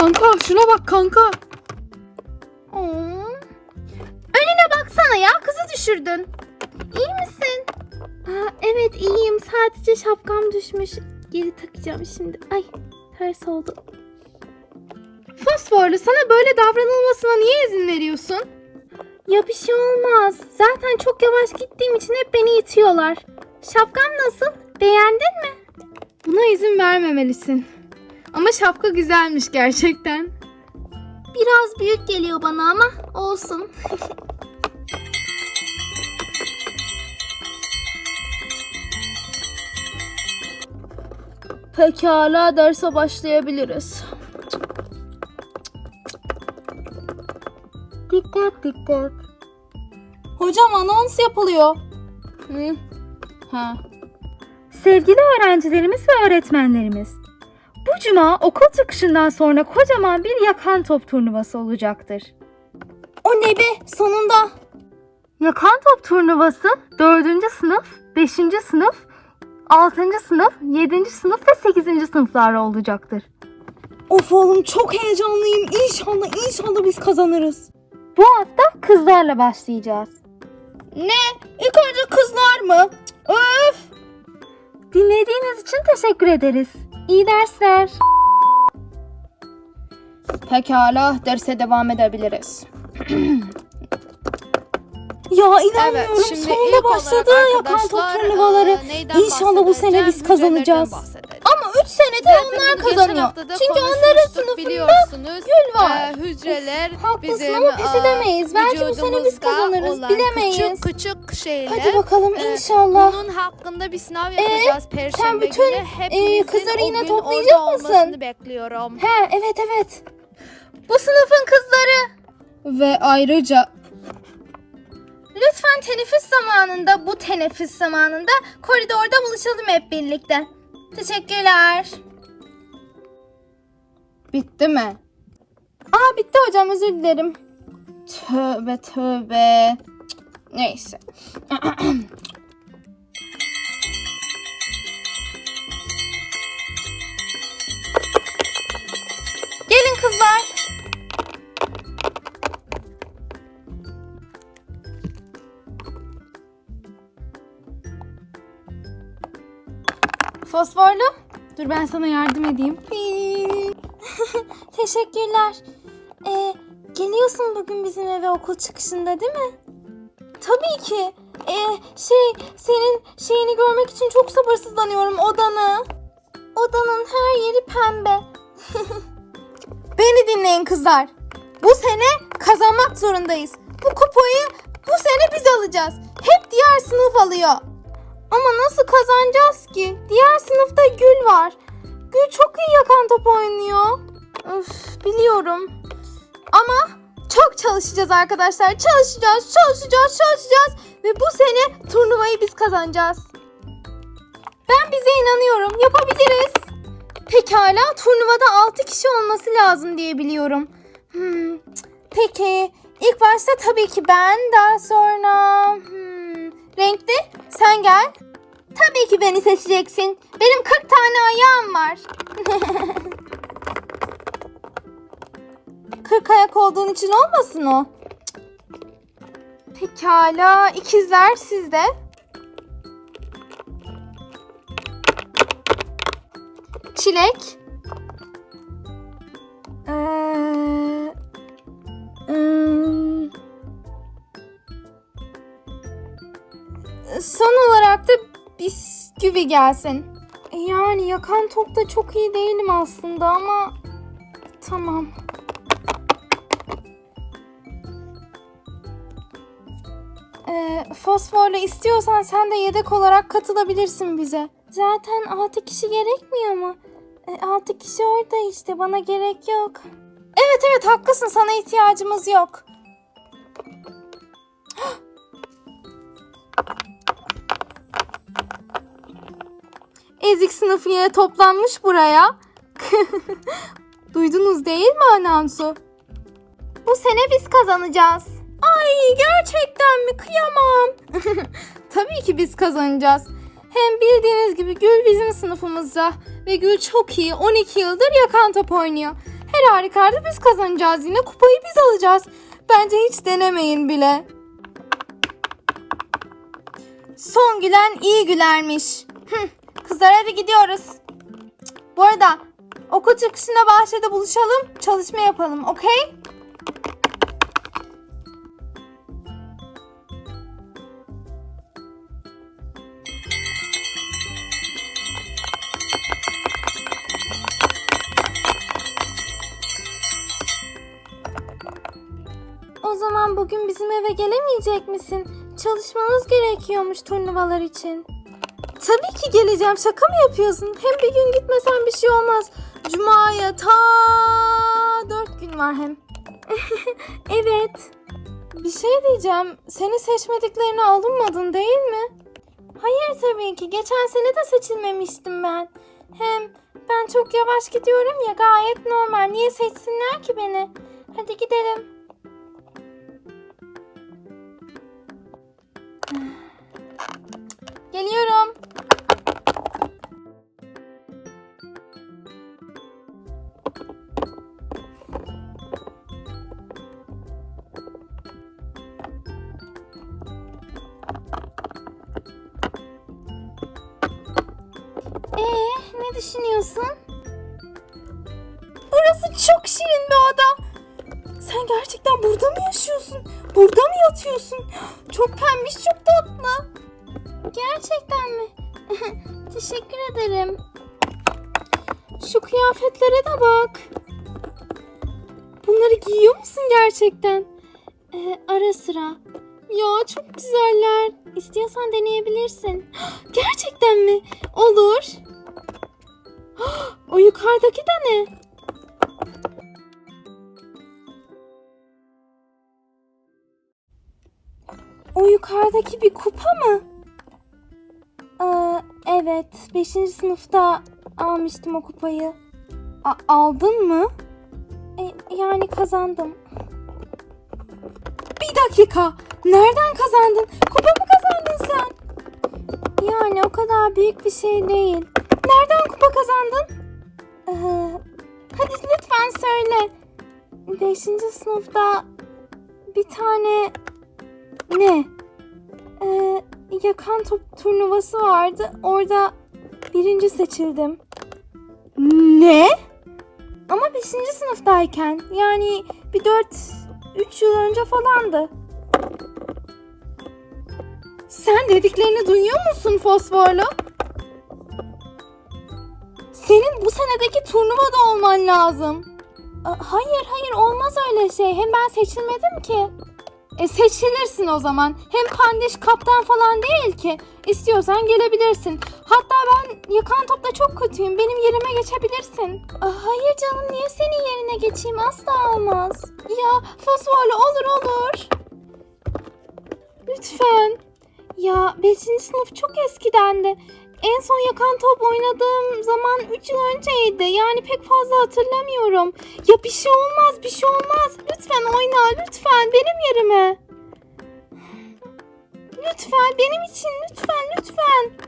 Kanka şuna bak kanka. Oo. Önüne baksana ya kızı düşürdün. İyi misin? Aa, evet iyiyim sadece şapkam düşmüş. Geri takacağım şimdi. Ay ters oldu. Fosforlu sana böyle davranılmasına niye izin veriyorsun? Ya bir şey olmaz. Zaten çok yavaş gittiğim için hep beni itiyorlar. Şapkam nasıl? Beğendin mi? Buna izin vermemelisin. Ama şapka güzelmiş gerçekten. Biraz büyük geliyor bana ama olsun. Pekala derse başlayabiliriz. Dikkat dikkat. Hocam anons yapılıyor. Hı. Ha. Sevgili öğrencilerimiz ve öğretmenlerimiz, bu cuma okul çıkışından sonra kocaman bir yakan top turnuvası olacaktır. O ne be sonunda. Yakan top turnuvası 4. sınıf, 5. sınıf, 6. sınıf, 7. sınıf ve 8. sınıflarla olacaktır. Of oğlum çok heyecanlıyım. İnşallah inşallah biz kazanırız. Bu hafta kızlarla başlayacağız. Ne? İlk önce kızlar mı? Öf. Dinlediğiniz için teşekkür ederiz. İyi dersler. Pekala derse devam edebiliriz. Ya inanmıyorum şimdi sonunda ilk başladı yakan top turnuvaları. e, neyden İnşallah bu sene biz kazanacağız. Ama 3 senede Zaten onlar kazanıyor. Çünkü onların sınıfında biliyorsunuz. gül var. E, hücreler Haklısın bizim ama pes edemeyiz. Belki bu sene biz kazanırız. Bilemeyiz. Küçük küçük şeyler. Hadi bakalım e, inşallah. Bunun hakkında bir sınav yapacağız Perşembe sen bütün, günü. Hepimizin kızları o yine toplayacak mısın? bekliyorum. He evet evet. Bu sınıfın kızları. Ve ayrıca Lütfen teneffüs zamanında, bu teneffüs zamanında koridorda buluşalım hep birlikte. Teşekkürler. bitti mi? Aa bitti hocam özür dilerim. Tövbe tövbe. Neyse. Gelin kızlar. Fosforlu. Dur ben sana yardım edeyim. Teşekkürler. Ee, geliyorsun bugün bizim eve okul çıkışında değil mi? Tabii ki. Ee, şey, senin şeyini görmek için çok sabırsızlanıyorum odanı. Odanın her yeri pembe. Beni dinleyin kızlar. Bu sene kazanmak zorundayız. Bu kupayı bu sene biz alacağız. Hep diğer sınıf alıyor. Ama nasıl kazanacağız ki? Diğer sınıfta Gül var. Gül çok iyi yakan top oynuyor. Öf, biliyorum. Ama çok çalışacağız arkadaşlar. Çalışacağız, çalışacağız, çalışacağız. Ve bu sene turnuvayı biz kazanacağız. Ben bize inanıyorum. Yapabiliriz. Pekala turnuvada 6 kişi olması lazım diye biliyorum. Hmm, Peki ilk başta tabii ki ben daha sonra hmm, renkli sen gel. Tabii ki beni seçeceksin. Benim 40 tane ayağım var. 40 ayak olduğun için olmasın o. Pekala ikizler sizde. Çilek. Ee. Son olarak da bisküvi gelsin. Yani yakan topta çok iyi değilim aslında ama tamam. Fosforla istiyorsan sen de yedek olarak katılabilirsin bize. Zaten 6 kişi gerekmiyor mu? 6 kişi orada işte bana gerek yok. Evet evet haklısın sana ihtiyacımız yok. Ezik sınıfı yine toplanmış buraya. Duydunuz değil mi anonsu? Bu sene biz kazanacağız. Ay gerçekten mi? Kıyamam. Tabii ki biz kazanacağız. Hem bildiğiniz gibi Gül bizim sınıfımızda. Ve Gül çok iyi. 12 yıldır yakan top oynuyor. Her halükarda biz kazanacağız yine. Kupayı biz alacağız. Bence hiç denemeyin bile. Son gülen iyi gülermiş. Kızlar hadi gidiyoruz. Bu arada okul çıkışında bahçede buluşalım. Çalışma yapalım okey? Eve gelemeyecek misin? Çalışmanız gerekiyormuş turnuvalar için. Tabii ki geleceğim. Şaka mı yapıyorsun? Hem bir gün gitmesen bir şey olmaz. Cuma'ya ta dört gün var hem. Evet. Bir şey diyeceğim. Seni seçmediklerine alınmadın değil mi? Hayır tabii ki. Geçen sene de seçilmemiştim ben. Hem ben çok yavaş gidiyorum ya gayet normal. Niye seçsinler ki beni? Hadi gidelim. Geliyorum. Ee, ne düşünüyorsun? Burası çok şirin bir oda. Sen gerçekten burada mı yaşıyorsun? Burada mı yatıyorsun? Çok pembiş, çok tatlı. Gerçekten mi? Teşekkür ederim. Şu kıyafetlere de bak. Bunları giyiyor musun gerçekten? Ee, ara sıra. Ya çok güzeller. İstiyorsan deneyebilirsin. Gerçekten mi? Olur. O yukarıdaki de ne? O yukarıdaki bir kupa mı? Aa, evet. 5. sınıfta almıştım o kupayı. A- aldın mı? E, yani kazandım. Bir dakika. Nereden kazandın? Kupa mı kazandın sen? Yani o kadar büyük bir şey değil. Nereden kupa kazandın? Ee, hadi lütfen söyle. 5. sınıfta bir tane Ne? e, yakan top turnuvası vardı. Orada birinci seçildim. Ne? Ama 5. sınıftayken yani bir 4 3 yıl önce falandı. Sen dediklerini duyuyor musun Fosforlu? Senin bu senedeki turnuvada olman lazım. Hayır hayır olmaz öyle şey. Hem ben seçilmedim ki. E seçilirsin o zaman. Hem Pandiş kaptan falan değil ki. İstiyorsan gelebilirsin. Hatta ben yakan topta çok kötüyüm. Benim yerime geçebilirsin. Aa, hayır canım niye senin yerine geçeyim asla olmaz. Ya Fosforlu olur olur. Lütfen. Ya 5. sınıf çok eskiden de. En son yakan top oynadığım zaman 3 yıl önceydi. Yani pek fazla hatırlamıyorum. Ya bir şey olmaz bir şey olmaz. Lütfen oyna lütfen benim yerime. Lütfen benim için lütfen lütfen.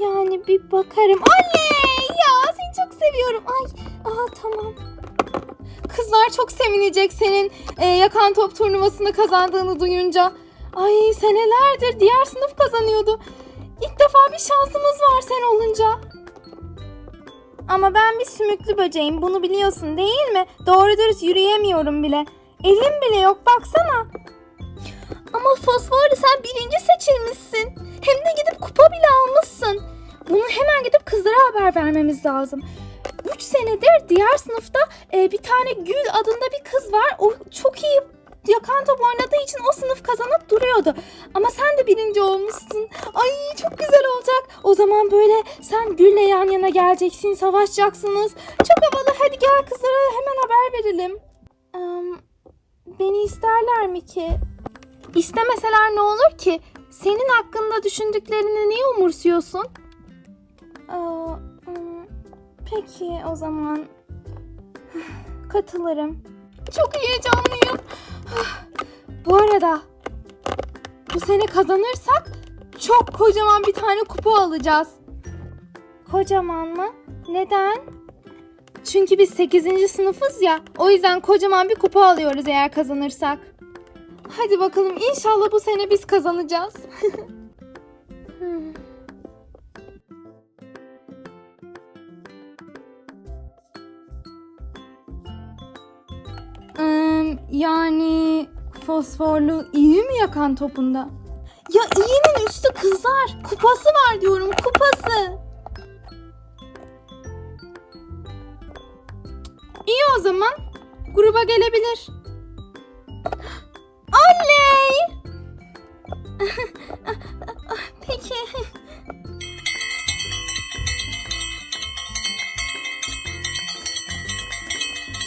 Yani bir bakarım. Oley ya seni çok seviyorum. Ay Aa tamam. kızlar çok sevinecek senin e, yakan top turnuvasını kazandığını duyunca. Ay senelerdir diğer sınıf kazanıyordu. İlk defa bir şansımız var sen olunca. Ama ben bir sümüklü böceğim bunu biliyorsun değil mi? Doğru dürüst yürüyemiyorum bile. Elim bile yok baksana. Ama Fosforlu sen birinci seçilmişsin. Hem de gidip kupa bile almışsın. Bunu hemen gidip kızlara haber vermemiz lazım. 3 senedir diğer sınıfta e, bir tane Gül adında bir kız var. O çok iyi yakan top oynadığı için o sınıf kazanıp duruyordu. Ama sen de birinci olmuşsun. Ay çok güzel olacak. O zaman böyle sen Gül'le yan yana geleceksin, savaşacaksınız. Çok havalı. Hadi gel kızlara hemen haber verelim. Am, beni isterler mi ki? İstemeseler ne olur ki? Senin hakkında düşündüklerini niye umursuyorsun? Peki o zaman katılırım. Çok heyecanlıyım. Bu arada bu sene kazanırsak çok kocaman bir tane kupa alacağız. Kocaman mı? Neden? Çünkü biz 8. sınıfız ya. O yüzden kocaman bir kupa alıyoruz eğer kazanırsak. Hadi bakalım inşallah bu sene biz kazanacağız. Hmm. Yani fosforlu iyi mi yakan topunda? Ya iyinin üstü kızlar. Kupası var diyorum kupası. İyi o zaman. Gruba gelebilir. Oley! Peki.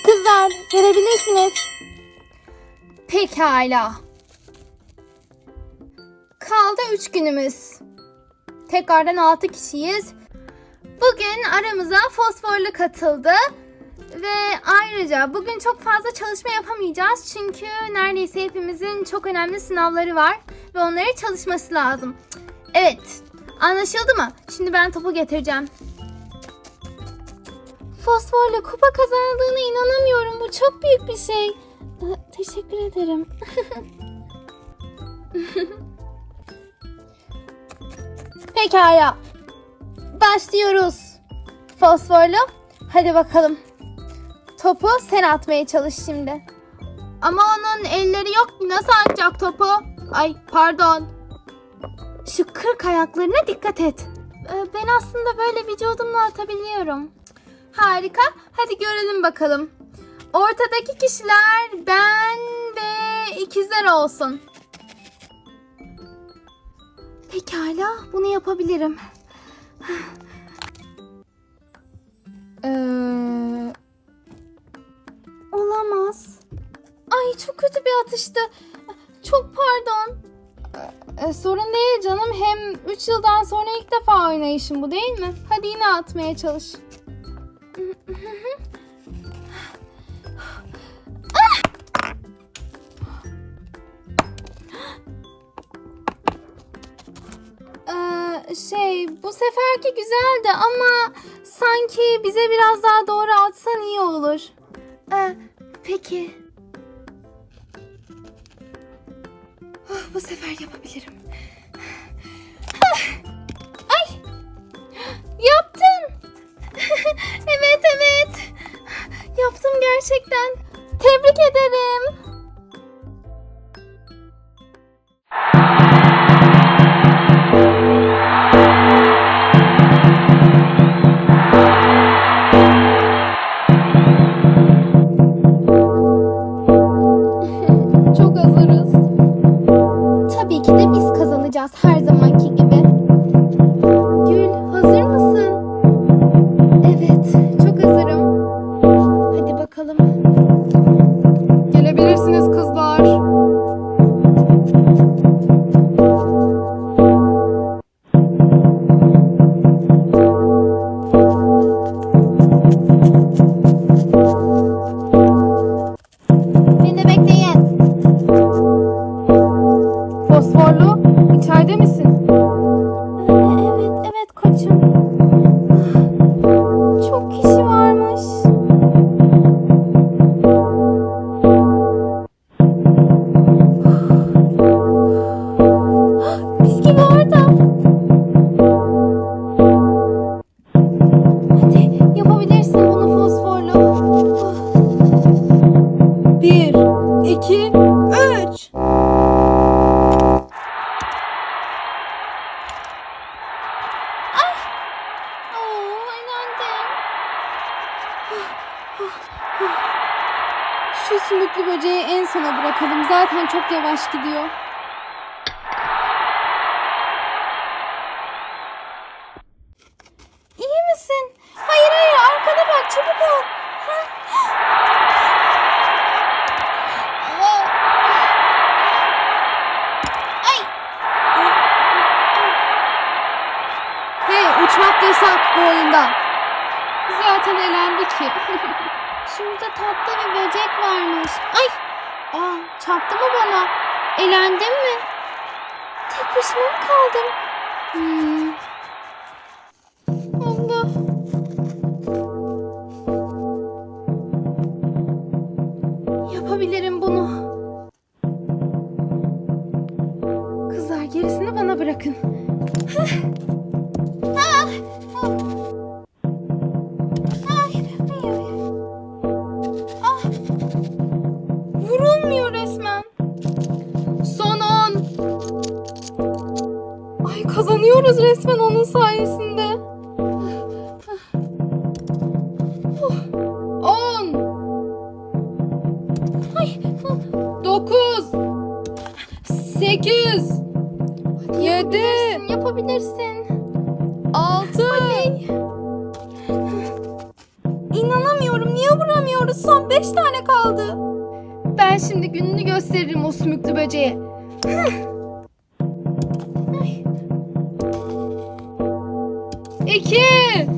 Kızlar gelebilirsiniz. Pekala. Kaldı 3 günümüz. Tekrardan 6 kişiyiz. Bugün aramıza fosforlu katıldı. Ve ayrıca bugün çok fazla çalışma yapamayacağız. Çünkü neredeyse hepimizin çok önemli sınavları var. Ve onlara çalışması lazım. Evet. Anlaşıldı mı? Şimdi ben topu getireceğim. Fosforla kupa kazandığına inanamıyorum. Bu çok büyük bir şey. Aa, Teşekkür ederim. Pekala. Başlıyoruz. Fosforlu. Hadi bakalım. Topu sen atmaya çalış şimdi. Ama onun elleri yok ki nasıl atacak topu? Ay pardon. Şu kırk ayaklarına dikkat et. Ee, Ben aslında böyle vücudumla atabiliyorum. Harika. Hadi görelim bakalım. Ortadaki kişiler ben ve ikizler olsun. Pekala, bunu yapabilirim. Ee, olamaz. Ay çok kötü bir atıştı. Çok pardon. Ee, sorun değil canım. Hem 3 yıldan sonra ilk defa oynayışım bu değil mi? Hadi yine atmaya çalış. Bu seferki güzeldi ama sanki bize biraz daha doğru atsan iyi olur. Ee, peki. Oh, bu sefer yapabilirim. Ah! Ay! Yaptın! evet evet. Yaptım gerçekten. Tebrik ederim. Sona bırakalım. Zaten çok yavaş gidiyor. İyi misin? Hayır hayır arkana bak çabuk ol. Ay. Hey uçmak yasak bu oyunda. Zaten elendi ki. Şurada tatlı bir böcek varmış. Ay! Çarptı mı bana? Elendim mi? Tek başıma mı kaldım? Hmm. Allah. Yapabilirim bunu. Kızlar gerisini bana bırakın. Heh. 9. 8. Yedi. Yapabilirsin. Altı. İnanamıyorum. Niye vuramıyoruz? Son 5 tane kaldı. Ben şimdi gününü gösteririm o sümüklü böceğe. İki.